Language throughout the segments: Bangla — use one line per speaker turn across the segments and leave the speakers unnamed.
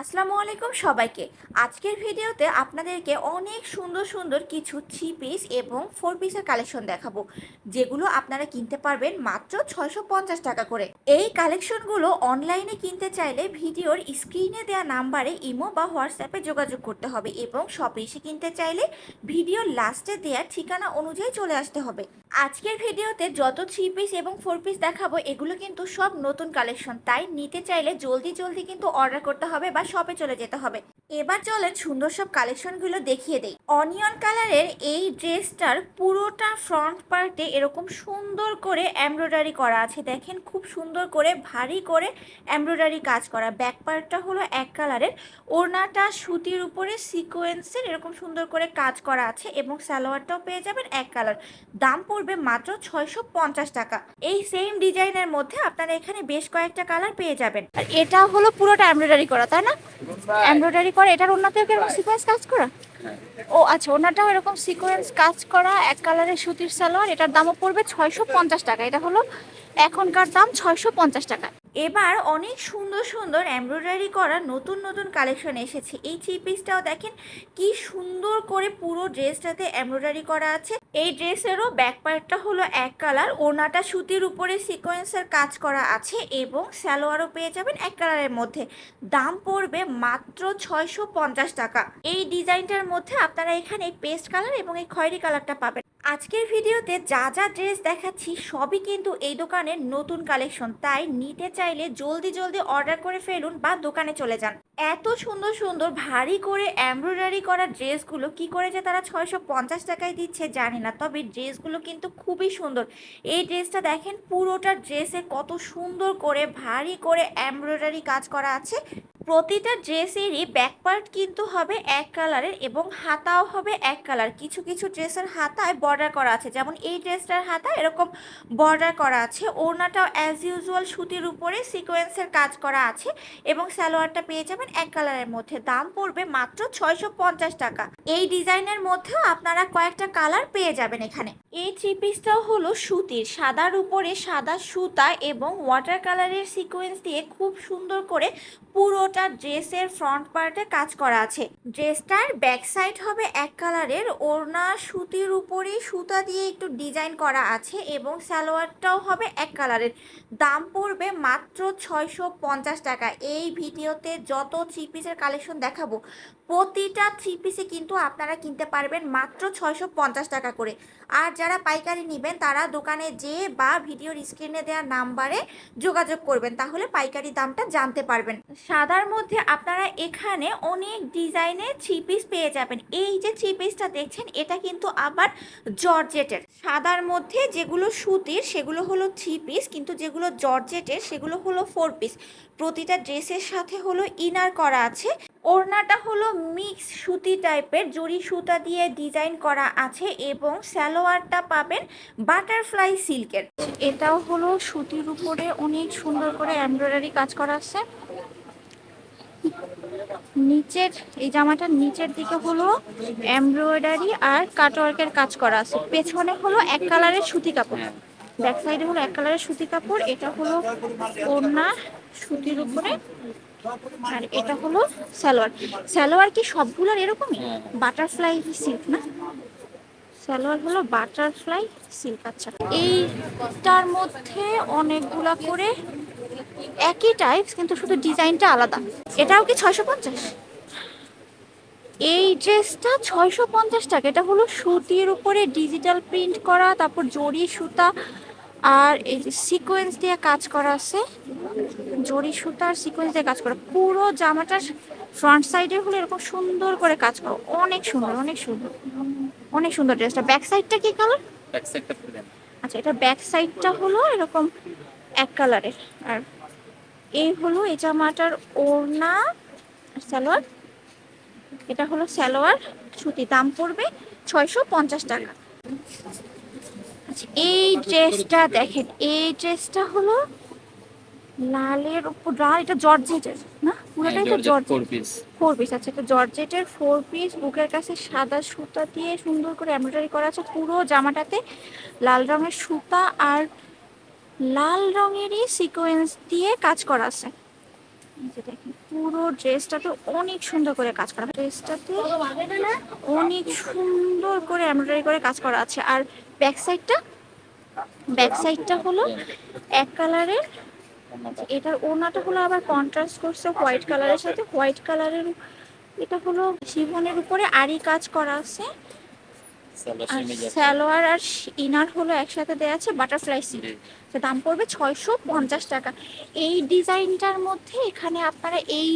আসসালামু আলাইকুম সবাইকে। আজকের ভিডিওতে আপনাদেরকে অনেক সুন্দর সুন্দর কিছু থ্রি পিস এবং ফোর পিসের কালেকশন দেখাবো, যেগুলো আপনারা কিনতে পারবেন মাত্র ছয়শো পঞ্চাশ টাকা করে। এই কালেকশনগুলো অনলাইনে কিনতে চাইলে ভিডিওর স্ক্রিনে দেওয়া নাম্বারে ইমো বা হোয়াটসঅ্যাপে যোগাযোগ করতে হবে এবং শপে এসে কিনতে চাইলে ভিডিওর লাস্টে দেওয়া ঠিকানা অনুযায়ী চলে আসতে হবে। আজকের ভিডিওতে যত থ্রি পিস এবং ফোর পিস দেখাবো, এগুলো কিন্তু সব নতুন কালেকশন তাই নিতে চাইলে জলদি জলদি কিন্তু অর্ডার করতে হবে বা শপে চলে যেতে হবে। এবার চলেন সুন্দর সব কালেকশনগুলো দেখিয়ে দেই। অনিয়ন কালারের এই ড্রেসটার পুরোটা ফ্রন্ট পার্টে এরকম সুন্দর করে এমব্রয়ডারি করা আছে। দেখেন খুব সুন্দর করে ভারী করে এমব্রয়ডারি কাজ করা। ব্যাক পার্টটা হলো এক কালারের ওড়নাটা সুতির উপরে সিকোয়েন্সের এরকম সুন্দর করে কাজ করা আছে এবং সালোয়ারটাও পেয়ে যাবেন এক কালার দাম পড়বে মাত্র ছয়শো পঞ্চাশ টাকা। এই সেম ডিজাইনের মধ্যে আপনারা এখানে বেশ কয়েকটা কালার পেয়ে যাবেন। আর এটা হলো পুরোটা এমব্রয়ডারি করা তাই না? এমব্রয়ডারি করা এটার ওনাতে এরকম সিকোয়েন্স কাজ করা? ও আচ্ছা ওনাটাও এরকম সিকোয়েন্স কাজ করা এক কালারের সুতির সালোয়ার এটার দামও পড়বে ছয়শো পঞ্চাশ টাকা। এটা হলো এখনকার দাম ছয়শো পঞ্চাশ টাকা এবার অনেক সুন্দর সুন্দর এমব্রয়ডারি করা নতুন নতুন কালেকশন এসেছে। এই থ্রি পিসটাও দেখেন কি সুন্দর করে পুরো ড্রেসটাতে এমব্রয়ডারি করা আছে। এই ড্রেসেরও ব্যাক পার্টটা হলো এক কালার ওনাটা সুতির উপরে সিকোয়েন্সের কাজ করা আছে এবং সালোয়ারও পেয়ে যাবেন এক কালারের মধ্যে। দাম পড়বে মাত্র ছয়শো পঞ্চাশ টাকা। এই ডিজাইনটার মধ্যে আপনারা এখানে পেস্ট কালার এবং এই খয়েরি কালারটা পাবেন। আজকের ভিডিওতে যা যা ড্রেস দেখাচ্ছি সবই কিন্তু এই দোকানের নতুন কালেকশন তাই নিতে চাইলে জলদি জলদি অর্ডার করে ফেলুন বা দোকানে চলে যান। এত সুন্দর সুন্দর ভারী করে এমব্রয়ডারি করা ড্রেসগুলো কি করে যে তারা ছয়শো পঞ্চাশ টাকায় দিচ্ছে জানি না, তবে ড্রেসগুলো কিন্তু খুবই সুন্দর। এই ড্রেসটা দেখেন পুরোটা ড্রেসে কত সুন্দর করে ভারী করে এমব্রয়ডারি কাজ করা আছে। প্রতিটা ড্রেসেরই ব্যাক পার্ট কিন্তু হবে এক কালারের এবং হাতাও হবে এক কালার কিছু কিছু ড্রেসের হাতায় বর্ডার করা আছে। যেমন এই ড্রেসটার হাতা এরকম বর্ডার করা আছে। ওড়নাটাও অ্যাজ ইউজুয়াল সুতির উপরে সিকোয়েন্সের কাজ করা আছে এবং সালোয়ারটা পেয়ে যাবেন এক কালারের মধ্যে। দাম পড়বে মাত্র ছয়শো পঞ্চাশ টাকা। এই ডিজাইনের মধ্যেও আপনারা কয়েকটা কালার পেয়ে যাবেন এখানে। এই থ্রি পিসটাও হলো সুতির। সাদার উপরে সাদা সুতা এবং ওয়াটার কালারের সিকোয়েন্স দিয়ে খুব সুন্দর করে পুরোটা ড্রেসের ফ্রন্ট পার্টে কাজ করা আছে। ড্রেসটার ব্যাক সাইড হবে এক কালারের ওড়না সুতির উপরেই সুতা দিয়ে একটু ডিজাইন করা আছে এবং সালোয়ারটাও হবে এক কালারের দাম পড়বে মাত্র ছয়শো পঞ্চাশ টাকা। এই ভিডিওতে যত থ্রি পিসের কালেকশন দেখাবো প্রতিটা থ্রি পিসে কিন্তু আপনারা কিনতে পারবেন মাত্র ছয়শো পঞ্চাশ টাকা করে। আর যারা পাইকারি নেবেন, তারা দোকানে যেয়ে বা ভিডিওর স্ক্রিনে দেওয়া নাম্বারে যোগাযোগ করবেন, তাহলে পাইকারি দামটা জানতে পারবেন। সাদার মধ্যে আপনারা এখানে অনেক ডিজাইনের থ্রি পিস পেয়ে যাবেন। এই যে থ্রি পিসটা দেখছেন, এটা কিন্তু আবার জর্জেটের। সাদার মধ্যে যেগুলো সুতির, সেগুলো হলো থ্রি পিস কিন্তু যেগুলো জর্জেটের, সেগুলো হলো ফোর পিস প্রতিটা ড্রেসের সাথে হলো ইনার করা আছে। ওড়নাটা হলো মিক্স সুতি টাইপের, জরি সুতা দিয়ে ডিজাইন করা আছে এবং সালোয়ারটা পাবেন বাটারফ্লাই সিল্কের। এটাও হলো সুতির উপরে অনেক সুন্দর করে এমব্রয়ডারি কাজ করা আছে। নিচের, এই জামাটার নিচের দিকে হলো এমব্রয়ডারি আর কাটওয়ার্কের কাজ করা আছে। পেছনে হলো এক কালারের সুতি কাপড়। ব্যাক সাইডে হলো এক কালারের সুতি কাপড়। এটা হলো ওড়না সুতির উপরে। আর এটা হলো সালোয়ার। সালোয়ার কি সবগুলোর এরকমই? বাটারফ্লাই সিল্ক না? সালোয়ার হলো বাটারফ্লাই সিল্ক আচ্ছা। এইটার মধ্যে অনেকগুলা করে একই টাইপ কিন্তু শুধু ডিজাইনটা আলাদা। এটাও কি ছয়শো পঞ্চাশ? এই ড্রেসটা ছয়শো পঞ্চাশ টাকা। এটা হলো সুতির উপরে ডিজিটাল প্রিন্ট করা তারপর জরি সুতা আর এই যে সিকোয়েন্স দিয়ে কাজ করা আছে জরি সুতার সিকোয়েন্স দিয়ে কাজ করা পুরো জামাটার ফ্রন্ট সাইডে হলে এরকম সুন্দর করে কাজ করা। অনেক সুন্দর অনেক সুন্দর অনেক সুন্দর ড্রেসটা। ব্যাক সাইডটা কি কালার
ব্যাক সাইডটা
আচ্ছা এটা ব্যাক সাইডটা হলো এরকম এক কালারের আর এই হলো এই জামাটার ওড়না সালোয়ার। এটা হলো সালোয়ার সুতি দাম পড়বে ছয়শো পঞ্চাশ টাকা। আচ্ছা এই ড্রেসটা দেখেন এই ড্রেসটা হলো লালের উপর লাল এটা জর্জেটের না? পুরোটাই তো জর্জেট
ফোর পিস
পিস এটা জর্জেটের ফোর পিস বুকের কাছে সাদা সুতা দিয়ে সুন্দর করে এমব্রয়ডারি করা আছে। পুরো জামাটাতে লাল রঙের সুতা আর লাল রঙেরই সিকোয়েন্স দিয়ে কাজ করা আছে।
যে দেখেন পুরো ড্রেসটা তো অনেক সুন্দর করে কাজ করা। ড্রেসটাতে অনেক সুন্দর করে এমব্রয়ডারি করে কাজ করা আছে। আর ব্যাক সাইডটা ব্যাক সাইডটা হলো এক কালারের এটার ওড়নাটা হলো আবার কন্ট্রাস্ট করছে হোয়াইট কালারের সাথে। হোয়াইট কালারের, এটা হলো শিফনের উপরে আরি কাজ করা আছে। সালোয়ার আর ইনার হলো একসাথে দেওয়া আছে বাটারফ্লাই সিল তো দাম পড়বে ছয়শো পঞ্চাশ টাকা। এই ডিজাইনটার মধ্যে এখানে আপনারা এই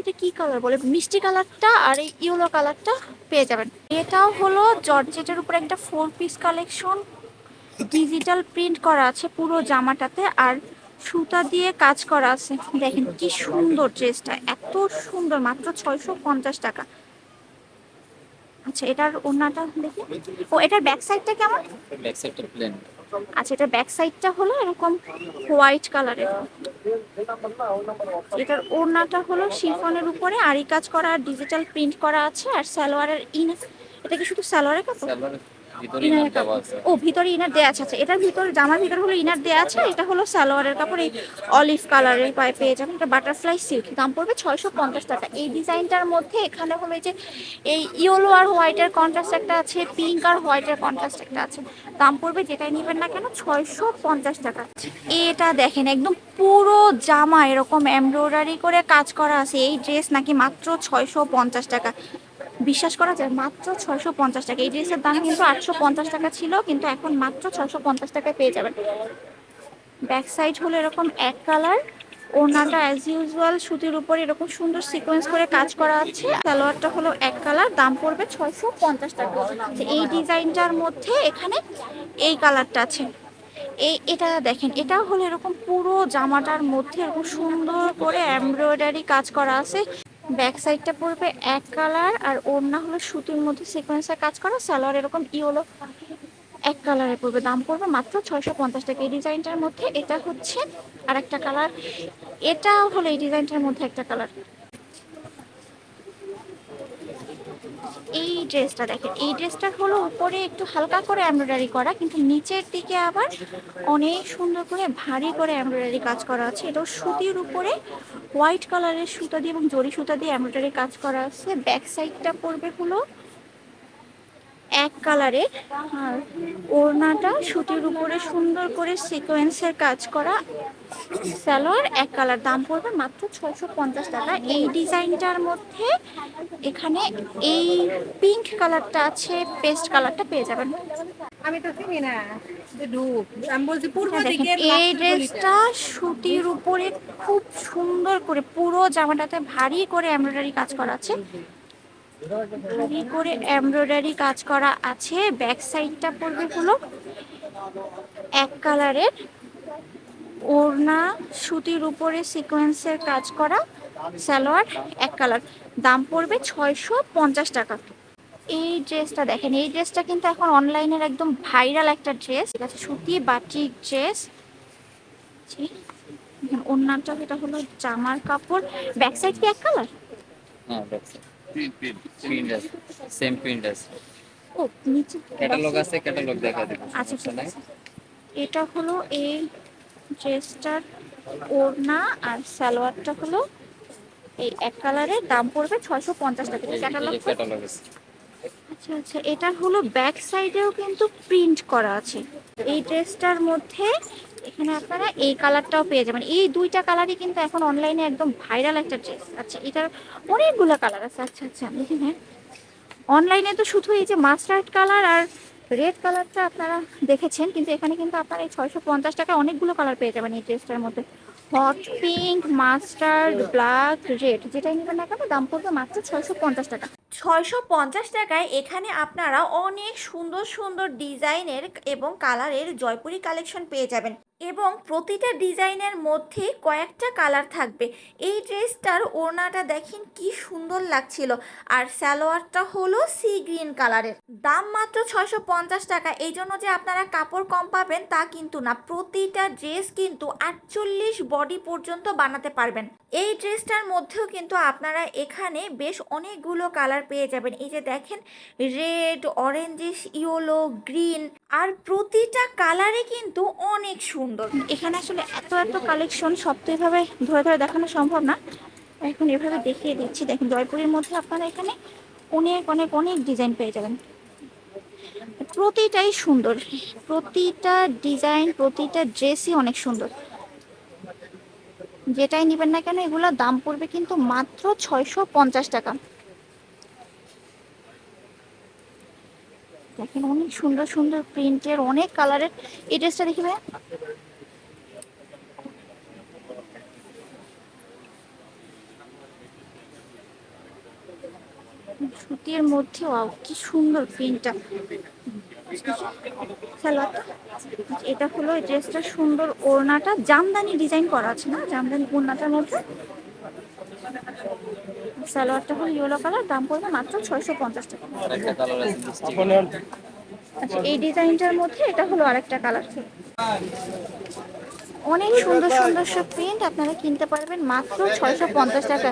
এটা কি কালার বলে? মিষ্টি কালারটা আর এই ইয়েলো কালারটা পেয়ে যাবেন। এটাও হলো জর্জেটের উপরে একটা four piece collection digital print করা আছে পুরো জামাটাতে আর সুতা দিয়ে কাজ করা আছে। দেখেন কি সুন্দর ড্রেসটা এত সুন্দর মাত্র ছয়শো পঞ্চাশ টাকা। আচ্ছা এটার ওড়নাটা দেখি। ও এটার ব্যাক সাইডটা কেমন?
ব্যাক সাইডটা প্লেন
আচ্ছা এটার ব্যাক সাইডটা হলো এরকম হোয়াইট কালারের এটার ওড়নাটা হলো শিফনের উপরে আরি কাজ করা আর ডিজিটাল প্রিন্ট করা আছে আর সালোয়ারের ইন এটা কি শুধু সালোয়ারের কাপড়? ইনারের কাপড়। ও ভিতরে ইনার দেওয়া আছে। আচ্ছা এটার ভিতর জামার ভিতর হলো ইনার দেওয়া আছে? এটা হলো সালোয়ারের কাপড় এই অলিভ কালারের পায়ে পেয়ে যাবেন। এটা বাটারফ্লাই সিল্ক দাম পড়বে ছয়শো পঞ্চাশ টাকা। এই ডিজাইনটার মধ্যে এখানে হলো এই যে এই ইয়েলো আর হোয়াইটের কন্ট্রাস্ট একটা আছে পিঙ্ক আর হোয়াইটের কন্ট্রাস্ট একটা আছে। দাম পড়বে যেটাই নেবেন না কেন ছয়শো পঞ্চাশ টাকা। এটা দেখেন একদম পুরো জামা এরকম এমব্রয়ডারি করে কাজ করা আছে। এই ড্রেস নাকি মাত্র ছয়শো পঞ্চাশ টাকা। বিশ্বাস করা যায়, মাত্র ছয়শো পঞ্চাশ টাকা। এই ড্রেসের দাম কিন্তু আটশো পঞ্চাশ টাকা ছিল, কিন্তু এখন মাত্র ছয়শো পঞ্চাশ টাকায় পেয়ে যাবেন। ব্যাক সাইড হলো এরকম এক কালার, ওড়নাটা অ্যাজ ইউজুয়াল সুতির উপর এরকম সুন্দর সিকোয়েন্স করে কাজ করা আছে। সালোয়ারটা হলো এক কালার, দাম পড়বে ছয়শো পঞ্চাশ টাকা। এই ডিজাইনটার মধ্যে এখানে এই কালারটা আছে। এই এটা দেখেন, এটা হলো এরকম পুরো জামাটার মধ্যে এরকম সুন্দর করে এমব্রয়ডারি কাজ করা আছে। ব্যাক সাইডটা পড়বে এক কালার আর ওড়না হলো সুতির মধ্যে সিকোয়েন্সের কাজ করা। সালোয়ার এরকম ইয়েলো এক কালারে পড়বে। দাম পড়বে মাত্র ছয়শো পঞ্চাশ টাকা। এই ডিজাইনটার মধ্যে এটা হচ্ছে আর একটা কালার। এটা হলো এই ডিজাইনটার মধ্যে একটা কালার। এই ড্রেসটা দেখেন, এই ড্রেসটা হলো উপরে একটু হালকা করে এমব্রয়ডারি করা, কিন্তু নিচের দিকে আবার অনেক সুন্দর করে ভারী করে এমব্রয়ডারি কাজ করা আছে। এটাও সুতির উপরে, হোয়াইট কালারের সুতা দিয়ে এবং জরি সুতা দিয়ে এমব্রয়ডারি কাজ করা আছে। ব্যাক সাইডটা পড়বে হলো এক কালারে। আর ওড়নাটা সুতির উপরে সুন্দর করে সিকোয়েন্সের কাজ করা সালোয়ার এক কালার। দাম পড়বে মাত্র ছশো পঞ্চাশ টাকা। এই ডিজাইনটার মধ্যে এখানে এই পিঙ্ক কালারটা আছে পেস্ট কালারটা পেয়ে যাবেন।
আমি তো চিনি না
হ্যাঁ, এই ড্রেসটা সুতির উপরে খুব সুন্দর করে পুরো জামাটাতে ভারী করে এমব্রয়ডারি কাজ করা আছে। ভারী করে এমব্রয়ডারি কাজ করা আছে। ব্যাক সাইডটা পড়বে হলো এক কালারের ওড়না, সুতির উপরে সিকোয়েন্সের কাজ করা, সালোয়ার এক কালার। দাম পড়বে ছয়শো পঞ্চাশ টাকা। এই ড্রেসটা দেখেন, এই ড্রেসটা কিন্তু এখন অনলাইনের একদম ভাইরাল একটা ড্রেস ঠিক আছে, সুতি বাটিক ড্রেস ওড়নাটা এটা হলো জামার কাপড়। ব্যাক সাইড কি এক কালার?
হ্যাঁ ব্যাক সাইড প্রিন্ট আছে সেম প্রিন্ট আছে
ও নিচে
ক্যাটালগ আছে? ক্যাটালগ দেখা দেবো।
আচ্ছা ঠিক এটা হলো এই ড্রেসটার ওড়না আর সালোয়ারটা হলো এই এক কালারের দাম পড়বে ছয়শো পঞ্চাশ টাকা। ক্যাটালগ
ক্যাটালগ আছে।
আচ্ছা আচ্ছা। এটা হলো ব্যাক সাইডেও কিন্তু প্রিন্ট করা আছে। এই ড্রেসটার মধ্যে এখানে আপনারা এই কালারটাও পেয়ে যাবেন। এই দুইটা কালারই কিন্তু এখন অনলাইনে একদম ভাইরাল একটা ড্রেস আচ্ছা এটার অনেকগুলো কালার আছে। আচ্ছা আচ্ছা এখানে অনলাইনে তো শুধু এই যে মাস্টার্ড কালার আর রেড কালারটা আপনারা দেখেছেন, কিন্তু এখানে কিন্তু আপনারা এই ছয়শো পঞ্চাশ টাকায় অনেকগুলো কালার পেয়ে যাবেন এই ড্রেসটার মধ্যে। Hot pink mustard black red যেটাই নেবেন না কেন, দাম পড়বে মাত্র ছয়শো পঞ্চাশ টাকা।
ছয়শো পঞ্চাশ টাকায় এখানে আপনারা অনেক সুন্দর সুন্দর ডিজাইনের এবং কালারের জয়পুরি কালেকশন পেয়ে যাবেন। এবং প্রতিটা ডিজাইনের মধ্যে কয়েকটা কালার থাকবে। এই ড্রেসটার ওড়নাটা দেখেন কি সুন্দর লাগছিল। আর সালোয়ারটা হলো সি গ্রিন কালারের। দাম মাত্র ছয়শো পঞ্চাশ টাকা। এই জন্য যে আপনারা কাপড় কম পাবেন তা কিন্তু না। প্রতিটা ড্রেস কিন্তু আটচল্লিশ বডি পর্যন্ত বানাতে পারবেন। এই ড্রেসটার মধ্যেও কিন্তু আপনারা এখানে বেশ অনেকগুলো কালার পেয়ে যাবেন। এই যে দেখেন, রেড অরেঞ্জিশ ইয়েলো, গ্রিন আর প্রতিটা কালারে কিন্তু অনেক সুন্দর।
এখানে আসলে এত এত কালেকশন সব তো এভাবে ধরে ধরে দেখানো সম্ভব না। এখন এভাবে দেখিয়ে দিচ্ছি। দেখুন, জয়পুরের মধ্যে আপনারা এখানে অনেক অনেক অনেক ডিজাইন পেয়ে যাবেন। প্রতিটাই সুন্দর। প্রতিটা ডিজাইন প্রতিটা ড্রেসই অনেক সুন্দর। যেটাই নেবেন না কেন, এগুলোর দাম পড়বে কিন্তু মাত্র ছয়শো পঞ্চাশ টাকা। দেখেন, অনেক সুন্দর সুন্দর প্রিন্টের অনেক কালারের এই ড্রেসটা দেখি ভাইয়া। সুতির মধ্যে কি সুন্দর প্রিন্টটা এটা হলো ড্রেসটা সুন্দর ওড়নাটা। জামদানি ডিজাইন করা আছে না? জামদানি ওড়নাটার মধ্যে? সালোয়ারটা হলো ইয়েলো কালার, দাম পড়বে মাত্র ছয়শো পঞ্চাশ টাকা। আচ্ছা এই ডিজাইনটার মধ্যে এটা হলো আরেকটা কালার। অনেক সুন্দর সুন্দর সব প্রিন্ট আপনারা কিনতে পারবেন মাত্র ছয়শো পঞ্চাশ টাকা।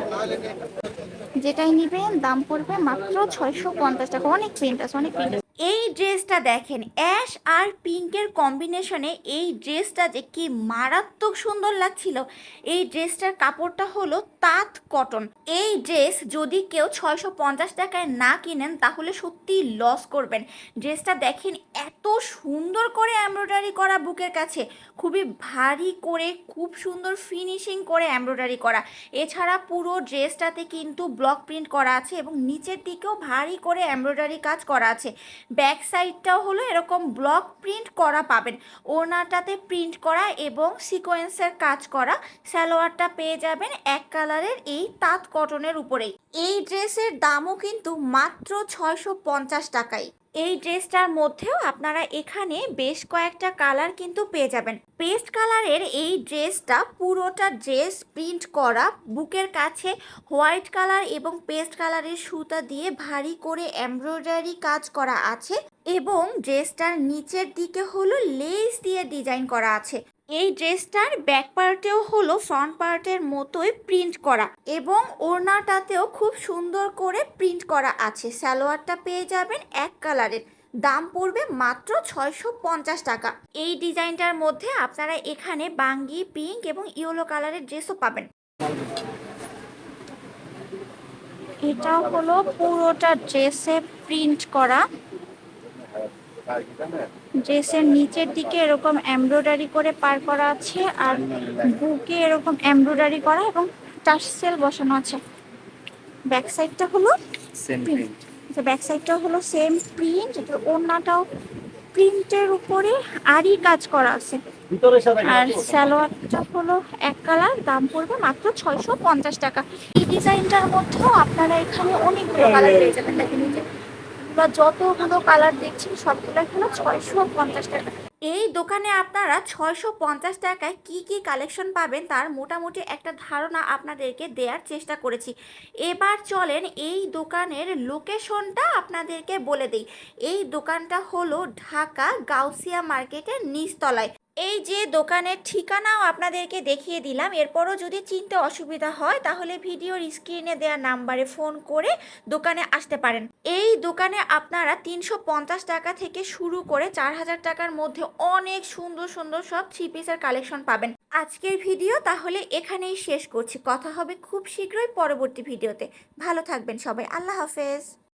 যেটাই নিবেন, দাম পড়বে মাত্র ছয়শো পঞ্চাশ টাকা। অনেক প্রিন্ট আছে, অনেক প্রিন্ট
এই ড্রেসটা দেখেন, অ্যাশ আর পিঙ্কের কম্বিনেশনে এই ড্রেসটা যে কি মারাত্মক সুন্দর লাগছিল। এই ড্রেসটার কাপড়টা হলো তাঁত কটন। এই ড্রেস যদি কেউ ছয়শো পঞ্চাশ টাকায় না কিনেন, তাহলে সত্যিই লস করবেন। ড্রেসটা দেখেন, এত সুন্দর করে এমব্রয়ডারি করা বুকের কাছে। খুবই ভারী করে, খুব সুন্দর ফিনিশিং করে এমব্রয়ডারি করা। এছাড়া পুরো ড্রেসটাতে কিন্তু ব্লক প্রিন্ট করা আছে এবং নিচের দিকেও ভারী করে এমব্রয়ডারি কাজ করা আছে। ব্যাক সাইডটাও হলো এরকম ব্লক প্রিন্ট করা পাবেন। ওনাটাতে প্রিন্ট করা এবং সিকোয়েন্সের কাজ করা সালোয়ারটা পেয়ে যাবেন এক কালারের এই তাঁত কটনের উপরেই। এই ড্রেসের দামও কিন্তু মাত্র ছয়শো পঞ্চাশ টাকাই এই ড্রেসটার মধ্যেও আপনারা এখানে বেশ কয়েকটা কালার কিন্তু পেয়ে যাবেন। পেস্ট কালারের এই ড্রেসটা পুরোটা ড্রেস প্রিন্ট করা, বুকের কাছে হোয়াইট কালার এবং পেস্ট কালারের সুতা দিয়ে ভারী করে এমব্রয়ডারি কাজ করা আছে এবং ড্রেসটার নিচের দিকে হলো লেস দিয়ে ডিজাইন করা আছে। এই ড্রেসটার ব্যাক পার্টেও হলো ফ্রন্ট পার্টের মতোই প্রিন্ট করা এবং ওড়নাটাতেও খুব সুন্দর করে প্রিন্ট করা আছে। সালোয়ারটা পেয়ে যাবেন এক কালারের দাম পড়বে মাত্র ছয়শো পঞ্চাশ টাকা। এই ডিজাইনটার মধ্যে আপনারা এখানে বাঙ্গি পিঙ্ক এবং ইয়েলো কালারের ড্রেসও পাবেন।
এটা হলো পুরোটা ড্রেসে প্রিন্ট করা। ড্রেসের নিচের দিকে এরকম এমব্রয়ডারি করে পার করা আছে আর বুকে এরকম এমব্রয়ডারি করা এবং টার্সেল বসানো আছে। ব্যাক সাইডটা হলো Print.
প্রিন্ট
ব্যাক সাইডটা হলো সেম প্রিন্ট ওড়নাটাও প্রিন্টের উপরে আরই কাজ করা আছে। আর সালোয়ারটা হলো এক কালার দাম পড়বে মাত্র ছয়শো পঞ্চাশ টাকা। এই ডিজাইনটার মধ্যেও আপনারা এখানে অনেকগুলো কালার পেয়ে যাবেন। দেখেন যে বা যতগুলো কালার দেখছি, সবগুলো এখানে ছয়শো পঞ্চাশ টাকা।
এই দোকানে আপনারা ছয়শো পঞ্চাশ টাকায় কি কি কালেকশন পাবেন তার মোটামুটি একটা ধারণা আপনাদেরকে দেওয়ার চেষ্টা করেছি। এবার চলেন এই দোকানের লোকেশনটা আপনাদেরকে বলে দিই। এই দোকানটা হলো ঢাকা গাউসিয়া মার্কেটের নিচতলায়। এই যে দোকানের ঠিকানাও আপনাদেরকে দেখিয়ে দিলাম, এরপরও যদি চিনতে অসুবিধা হয়, তাহলে ভিডিওর স্ক্রিনে দেওয়া নাম্বারে ফোন করে দোকানে আসতে পারেন। এই দোকানে আপনারা তিনশো পঞ্চাশ টাকা থেকে শুরু করে চার হাজার টাকার মধ্যে অনেক সুন্দর সুন্দর সব থ্রি পিসের কালেকশন পাবেন। আজকের ভিডিও তাহলে এখানেই শেষ করছি। কথা হবে খুব শীঘ্রই পরবর্তী ভিডিওতে। ভালো থাকবেন সবাই। আল্লাহ হাফেজ।